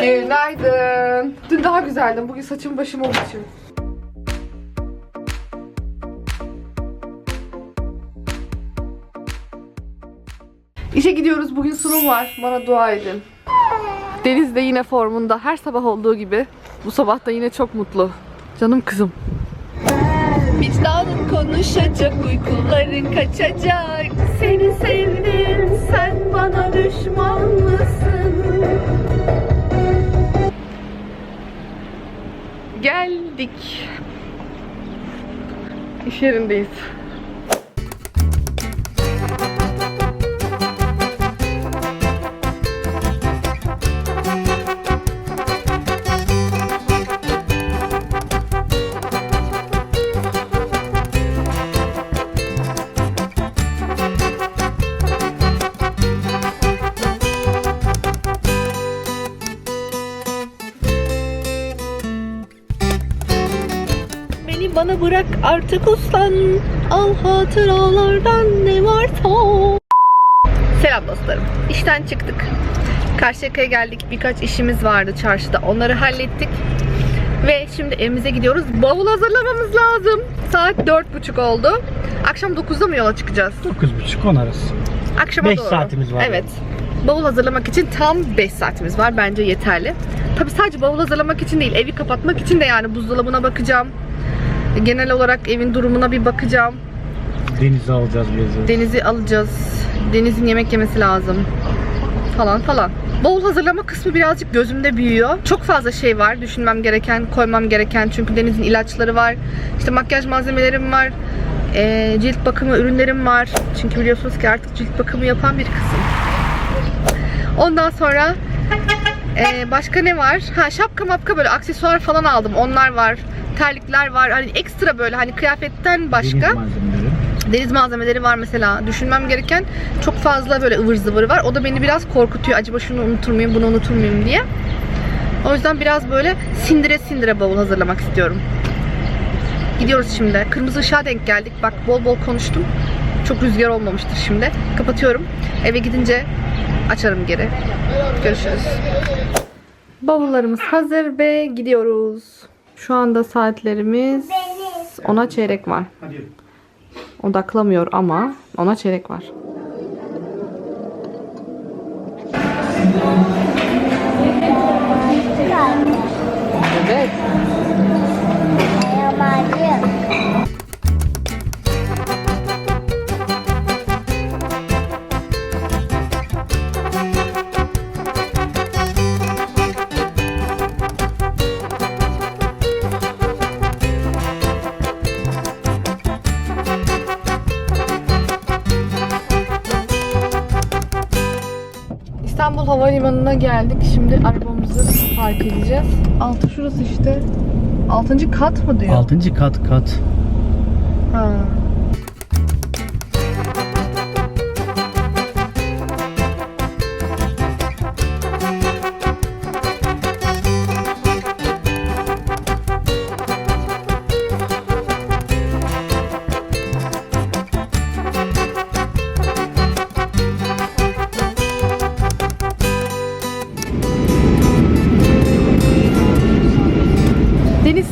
Günaydın. Dün daha güzeldim. Bugün saçım başım olduğu. İşe gidiyoruz. Bugün sunum var. Bana dua edin. Deniz de yine formunda. Her sabah olduğu gibi. Bu sabah da yine çok mutlu. Canım kızım. Vicdanın konuşacak, uykuların kaçacak. Seni sevdim, sen bana düşman mısın? Geldik. İş yerindeyiz. Bırak artık uslan. Al hatıralardan ne varsa. Selam dostlarım. İşten çıktık. Karşıyaka'ya geldik. Birkaç işimiz vardı çarşıda. Onları hallettik. Ve şimdi evimize gidiyoruz. Bavul hazırlamamız lazım. Saat 4.30 oldu. Akşam 9'da mı yola çıkacağız? 9.30-10 arası. Akşama Beş doğru. saatimiz var Evet. Bavul hazırlamak için tam 5 saatimiz var. Bence yeterli. Tabi sadece bavul hazırlamak için değil, evi kapatmak için de yani buzdolabına bakacağım. Genel olarak evin durumuna bir bakacağım. Denize alacağız bizi. Denizi alacağız. Denizin yemek yemesi lazım. Falan falan. Bavul hazırlama kısmı birazcık gözümde büyüyor. Çok fazla şey var düşünmem gereken, koymam gereken. Çünkü Deniz'in ilaçları var. İşte makyaj malzemelerim var. Ee, cilt bakımı ürünlerim var. Çünkü biliyorsunuz ki artık cilt bakımı yapan bir kısım. Ondan sonra ee, başka ne var? Ha şapka mapka böyle aksesuar falan aldım. Onlar var. Terlikler var. Hani ekstra böyle hani kıyafetten başka Deniz malzemeleri. var mesela. Düşünmem gereken çok fazla böyle ıvır zıvır var. O da beni biraz korkutuyor. Acaba şunu unutur muyum, bunu unutur muyum diye. O yüzden biraz böyle sindire sindire bavul hazırlamak istiyorum. Gidiyoruz şimdi. Kırmızı ışığa denk geldik. Bak bol bol konuştum. Çok rüzgar olmamıştır şimdi. Kapatıyorum. Eve gidince açarım geri. Görüşürüz. Bavullarımız hazır ve gidiyoruz. Şu anda saatlerimiz ona çeyrek var. Odaklamıyor ama ona çeyrek var. İstanbul Havalimanı'na geldik. Şimdi arabamızı park edeceğiz. Altı şurası işte. Altıncı kat mı diyor? 6. kat kat. Ha.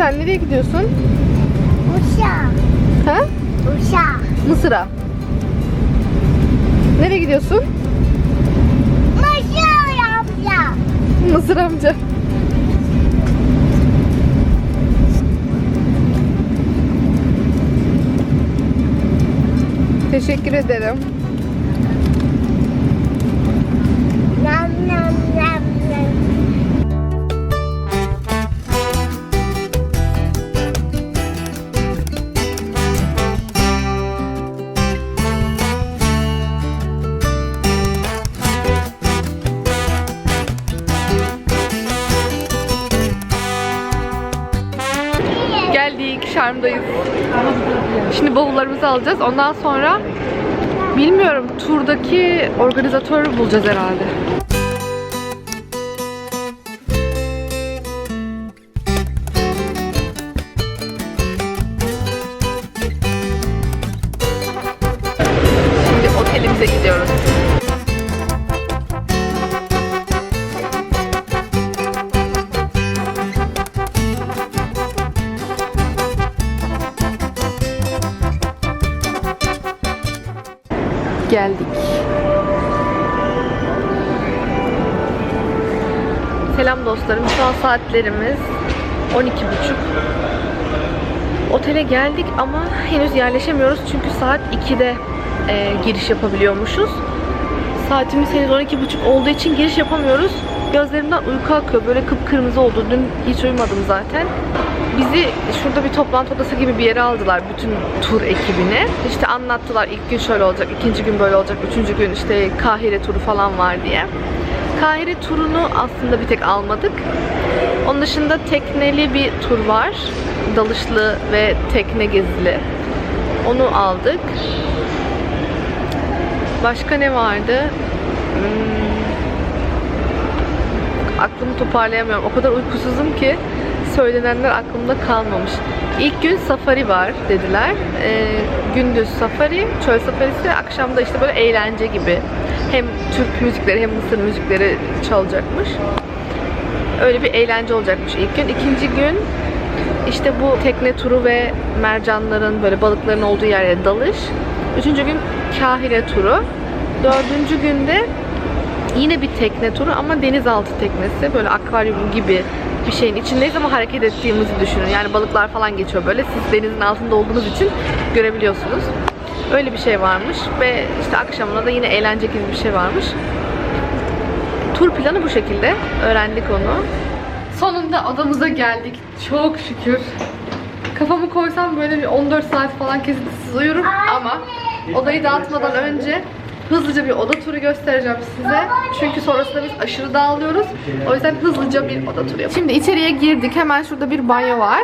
Sen nereye gidiyorsun? Uşak, Ha? uşak. Mısır'a. Nereye gidiyorsun? Uşak amca. Mısır amca. Teşekkür ederim. Geldik, Şarm'dayız. Şimdi bavullarımızı alacağız. Ondan sonra bilmiyorum turdaki organizatörü bulacağız herhalde. Geldik. Selam dostlarım. Şu an saatlerimiz 12.30. Otele geldik ama henüz yerleşemiyoruz çünkü saat 2'de e, giriş yapabiliyormuşuz. Saatimiz henüz 12.30 olduğu için giriş yapamıyoruz. Gözlerimden uyku akıyor. Böyle kıpkırmızı oldu. Dün hiç uyumadım zaten. Bizi şurada bir toplantı odası gibi bir yere aldılar bütün tur ekibini. İşte anlattılar ilk gün şöyle olacak, ikinci gün böyle olacak, üçüncü gün işte Kahire turu falan var diye. Kahire turunu aslında bir tek almadık. Onun dışında tekneli bir tur var. Dalışlı ve tekne gezili. Onu aldık. Başka ne vardı? Hmm, aklımı toparlayamıyorum. O kadar uykusuzum ki söylenenler aklımda kalmamış. İlk gün safari var dediler. Ee, gündüz safari, çöl safarisi, akşamda işte böyle eğlence gibi. Hem Türk müzikleri hem Mısır müzikleri çalacakmış. Öyle bir eğlence olacakmış ilk gün. İkinci gün işte bu tekne turu ve mercanların böyle balıkların olduğu yerlere dalış. Üçüncü gün Kahire turu. Dördüncü günde yine bir tekne turu ama denizaltı teknesi. Böyle akvaryum gibi bir şeyin içindeyiz ama hareket ettiğimizi düşünün. Yani balıklar falan geçiyor böyle. Siz denizin altında olduğunuz için görebiliyorsunuz. Öyle bir şey varmış ve işte akşamına da yine eğlence gibi bir şey varmış. Tur planı bu şekilde. Öğrendik onu. Sonunda odamıza geldik. Çok şükür. Kafamı koysam böyle bir 14 saat falan kesintisiz uyurum ama odayı dağıtmadan önce hızlıca bir oda turu göstereceğim size. Çünkü sonrasında biz aşırı dağılıyoruz. O yüzden hızlıca bir oda turu yapalım. Şimdi içeriye girdik. Hemen şurada bir banyo var.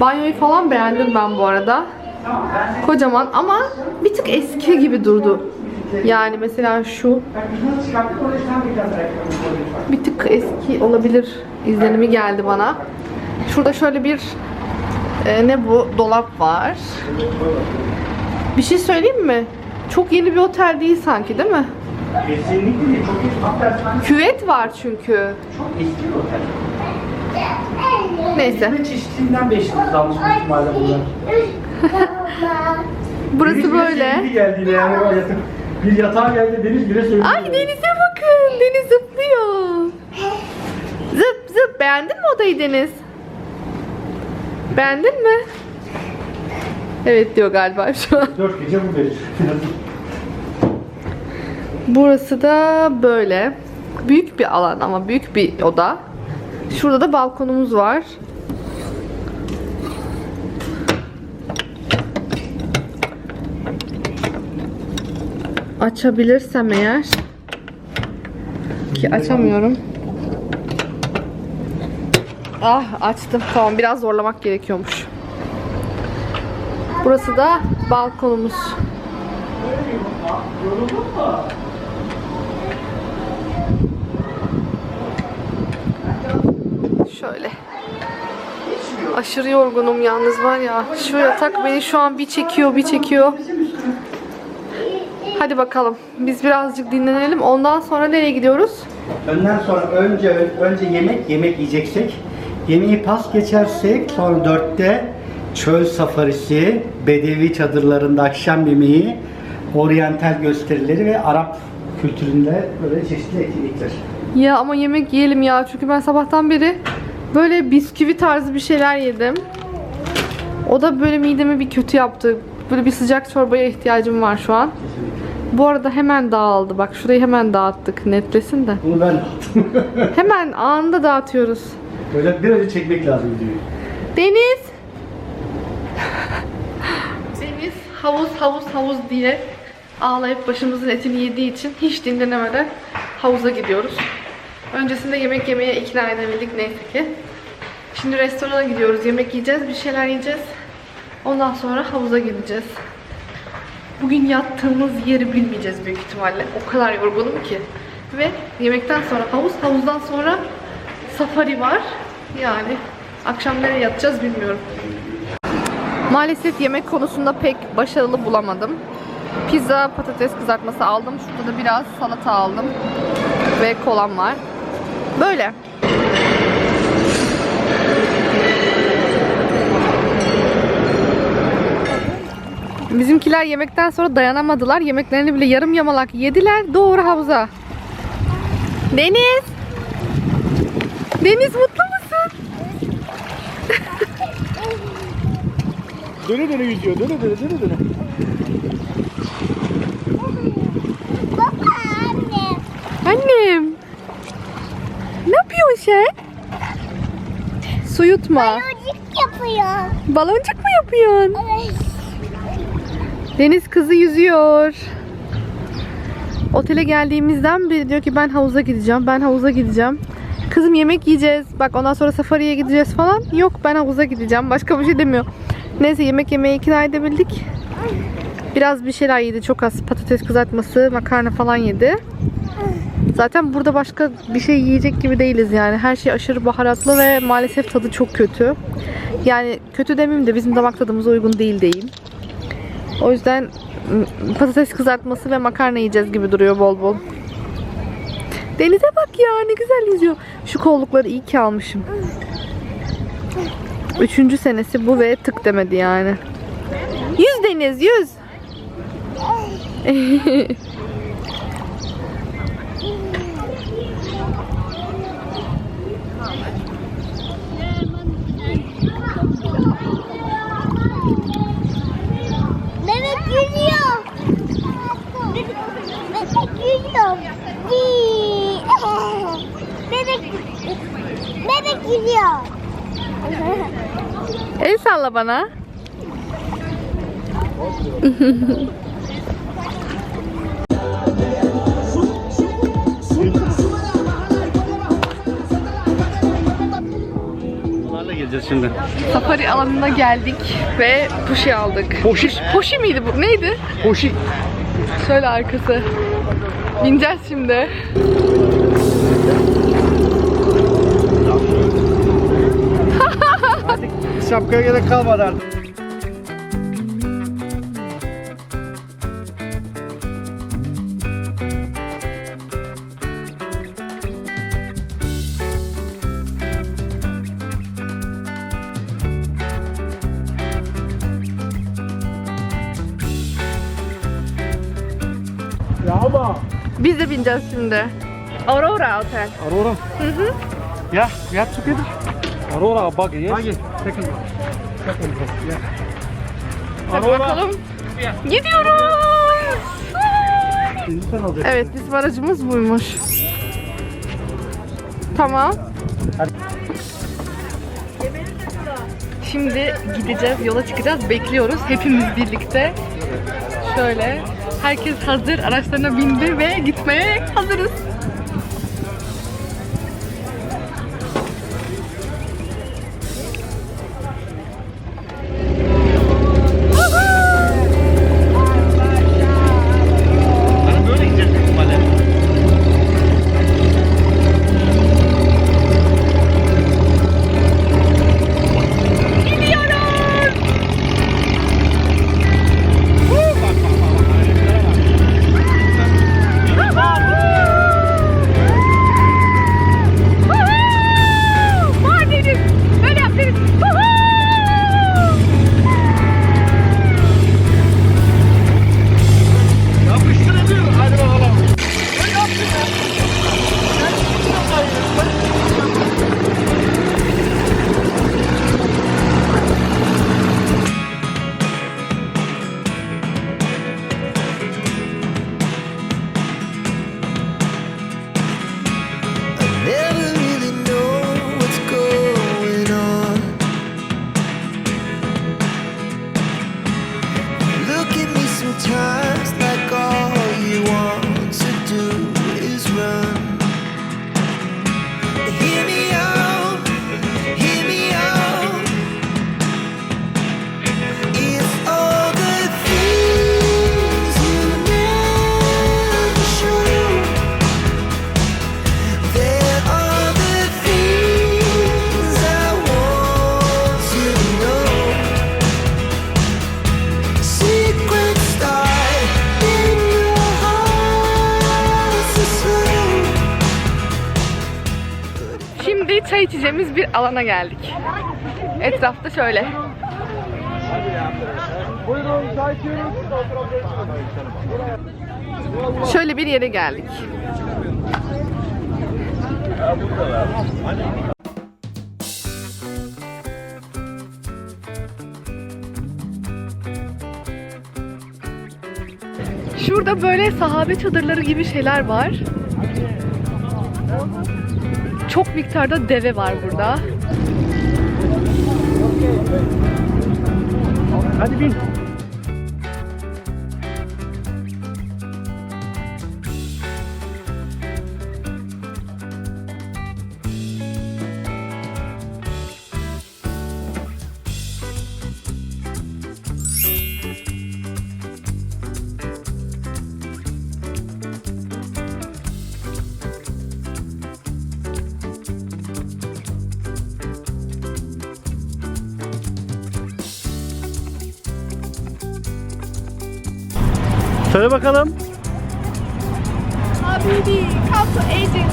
Banyoyu falan beğendim ben bu arada. Kocaman ama bir tık eski gibi durdu. Yani mesela şu bir tık eski olabilir izlenimi geldi bana. Şurada şöyle bir e, ne bu dolap var. Bir şey söyleyeyim mi? Çok yeni bir otel değil sanki değil mi? Kesinlikle değil. Çok eski. Hatta sanki Küvet var çünkü. çok eski bir otel. Neyse. Hizmet çeşitliğinden 5 yıl kalmış büyük ihtimalle bunlar. Burası böyle. sevgili geldiğinde yani yatak. Bir yatağa geldi deniz bile söyledi. Ay denize bakın. Deniz zıplıyor. Zıp zıp. Beğendin mi odayı Deniz? Beğendin mi? Evet diyor galiba şu an. 4 gece bu verir. Burası da böyle. Büyük bir alan ama büyük bir oda. Şurada da balkonumuz var. Açabilirsem eğer ki açamıyorum. Ah açtım. Tamam biraz zorlamak gerekiyormuş. Burası da balkonumuz. Şöyle. Aşırı yorgunum yalnız var ya. Şu yatak beni şu an bir çekiyor bir çekiyor. Hadi bakalım. Biz birazcık dinlenelim. Ondan sonra nereye gidiyoruz? Önden sonra önce önce yemek yemek yiyeceksek yemeği pas geçersek sonra dörtte çöl safarisi, bedevi çadırlarında akşam yemeği, oryantal gösterileri ve Arap kültüründe böyle çeşitli etkinlikler. Ya ama yemek yiyelim ya. Çünkü ben sabahtan beri böyle bisküvi tarzı bir şeyler yedim. O da böyle midemi bir kötü yaptı. Böyle bir sıcak çorbaya ihtiyacım var şu an. Bu arada hemen dağıldı. Bak şurayı hemen dağıttık. Netlesin de. Bunu ben attım. Hemen anında dağıtıyoruz. böyle bir önce çekmek lazım videoyu. Deniz. Deniz havuz havuz havuz diye ağlayıp başımızın etini yediği için hiç dinlenemeden havuza gidiyoruz. Öncesinde yemek yemeye ikna edebildik neyse ki. Şimdi restorana gidiyoruz. Yemek yiyeceğiz, bir şeyler yiyeceğiz. Ondan sonra havuza gideceğiz. Bugün yattığımız yeri bilmeyeceğiz büyük ihtimalle. O kadar yorgunum ki. Ve yemekten sonra havuz, havuzdan sonra safari var. Yani akşam nereye yatacağız bilmiyorum. Maalesef yemek konusunda pek başarılı bulamadım. Pizza, patates kızartması aldım. Şurada da biraz salata aldım. Ve kolam var. Böyle. Bizimkiler yemekten sonra dayanamadılar. Yemeklerini bile yarım yamalak yediler. Doğru havuza. Deniz! Deniz mutlu Döne döne yüzüyor. Döne döne döne döne. Baba anne. Annem. Ne yapıyorsun sen? Su yutma. Çocuk yapıyor. Baloncuk mu yapıyorsun? Evet. Deniz kızı yüzüyor. Otele geldiğimizden beri diyor ki ben havuza gideceğim, ben havuza gideceğim. Kızım yemek yiyeceğiz, bak ondan sonra safariye gideceğiz falan. Yok ben havuza gideceğim, başka bir şey demiyor. Neyse yemek yemeye ikna edebildik. Biraz bir şeyler yedi, çok az patates kızartması, makarna falan yedi. Zaten burada başka bir şey yiyecek gibi değiliz yani. Her şey aşırı baharatlı ve maalesef tadı çok kötü. Yani kötü demeyeyim de bizim damak tadımıza uygun değil değil. O yüzden patates kızartması ve makarna yiyeceğiz gibi duruyor bol bol. Denize bak ya ne güzel yüzüyor. Şu kollukları iyi ki almışım. Üçüncü senesi bu ve tık demedi yani. Yüz Deniz yüz. Bebek yüzüyor. Bebek. Vii. Bebek, bebek yüzüyor. El salla bana. Geleceğiz şimdi. Safari alanına geldik ve puşi aldık. Poşi. Poşi miydi bu? Neydi? Hoşi. Şöyle arkası. Bineceğiz şimdi. Şapkaya gerek kalmadı artık. Ya. Biz de bineceğiz şimdi. Aurora Otel. Aurora. Yeah, we have together. Aurora buggy, yes? Buggy. Second one. Second one, yeah. Hadi bakalım. Gidiyoruz. Şimdi sen alacaksın. Evet bizim aracımız buymuş. Tamam. Hadi. Şimdi gideceğiz, yola çıkacağız. Bekliyoruz hepimiz birlikte. Şöyle. Herkes hazır, araçlarına bindi ve gitmeye hazırız. Alana geldik. Etrafta şöyle. Şöyle bir yere geldik. Şurada böyle sahabe çadırları gibi şeyler var. Çok miktarda deve var burada. Hadi bin. Söyle bakalım. Habibi, come to Egypt.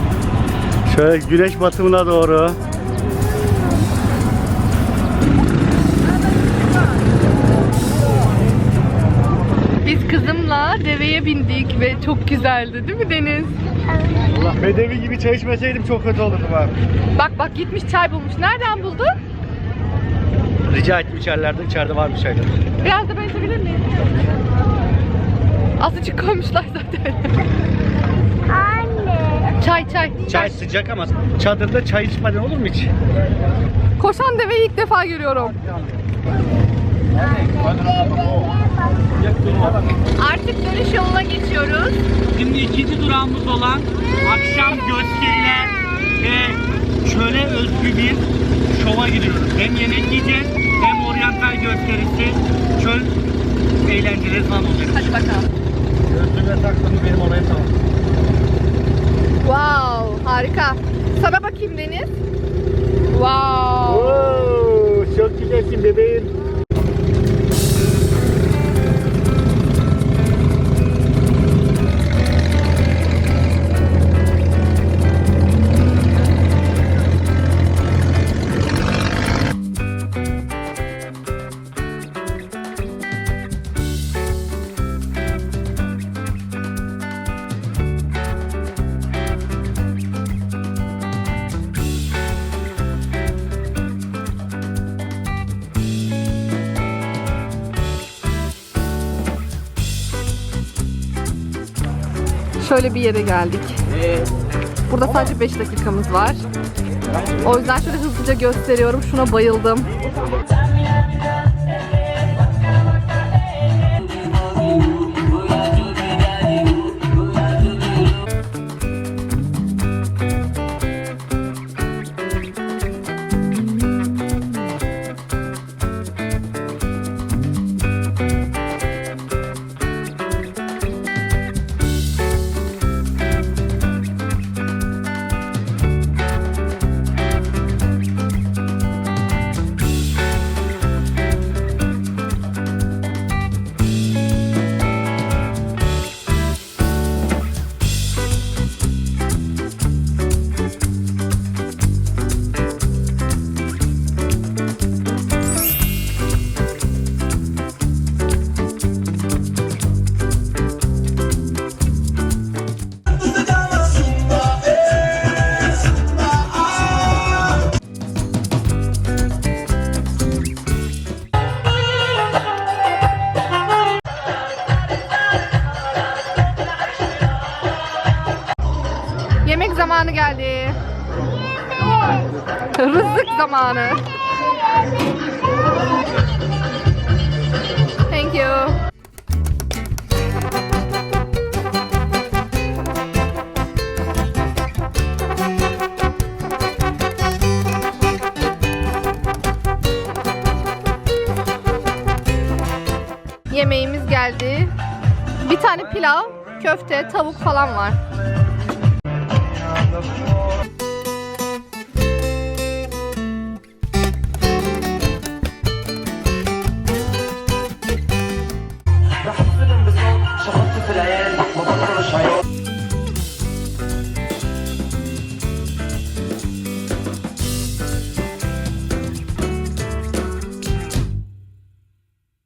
Şöyle güneş batımına doğru. Biz kızımla deveye bindik ve çok güzeldi değil mi Deniz? Allah bedevi gibi çay içmeseydim çok kötü olurdu abi. Bak bak gitmiş çay bulmuş. Nereden buldun? Rica ettim içerilerde, içeride varmış çaylar. Biraz da ben içebilir miyim? Azıcık koymuşlar zaten. Anne. çay çay. Çay sıcak ama çadırda çay içmeden olur mu hiç? Koşan deveyi ilk defa görüyorum. Artık dönüş yoluna geçiyoruz. Şimdi ikinci durağımız olan akşam gösteriler ve çöle özgü bir şova gidiyoruz. Hem yemek yiyeceğiz hem oryantal gösterisi, çöl eğlenceleri falan olacak. Hadi bakalım. Gözlüğüme taktım benim olayım tamam. Wow, harika. Sana bakayım Deniz. Wow. Oo, çok güzelsin bebeğim. Şöyle bir yere geldik. Burada sadece 5 dakikamız var. O yüzden şöyle hızlıca gösteriyorum. Şuna bayıldım. Zamanı. Thank you. Yemeğimiz geldi. Bir tane pilav, köfte, tavuk falan var.